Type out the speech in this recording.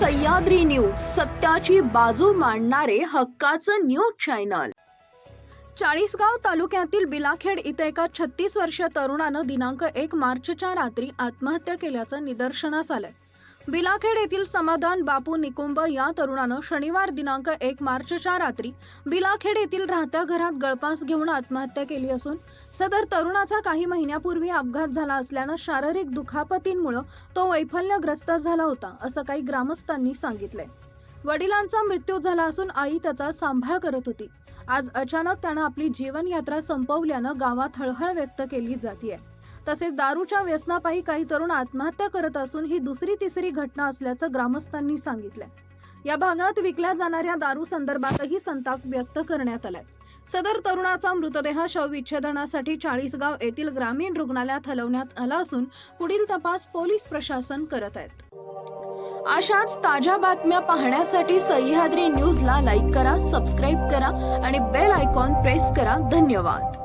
Sahyadri news सत्याची बाजू मांडणारे हक्काचं न्यूज चॅनल. चाळीसगाव तालुक्यातील बिलाखेड इथं एका छत्तीस वर्षीय तरुणानं दिनांक एक मार्चच्या रात्री आत्महत्या केल्याचं निदर्शनास आलंय. बिलाखेड येथील समाधान बापू निकुंब या तरुणानं शनिवार दिनांक एक मार्चच्या रात्री बिलाखेड येथील राहत्या घरात गळपास घेऊन आत्महत्या केली असून सदर तरुणाचा काही महिन्यापूर्वी अपघात झाला असल्यानं शारीरिक दुखापतींमुळे तो वैफल्यग्रस्त झाला होता असं काही ग्रामस्थांनी सांगितलंय. वडिलांचा मृत्यू झाला असून आई त्याचा सांभाळ करत होती. आज अचानक त्यानं आपली जीवनयात्रा संपवल्यानं गावात हळहळ व्यक्त केली जातीये. तसेच दारूच्या व्यसनापायी काही तरुण आत्महत्या करत असून ही दुसरी तिसरी घटना असल्याचं ग्रामस्थांनी सांगितलंय. या भागात विकल्या जाणाऱ्या दारू संदर्भातही संताप व्यक्त करण्यात आलाय. सदर तरुणाचा मृतदेह शवविच्छेदनासाठी चाळीसगाव येथील ग्रामीण रुग्णालयात हलवण्यात आला असून पुढील तपास पोलीस प्रशासन करत आहेत. अशाच ताज्या बातम्या पाहण्यासाठी सह्याद्री न्यूजला लाईक करा सबस्क्राईब करा आणि बेल आयकॉन प्रेस करा. धन्यवाद.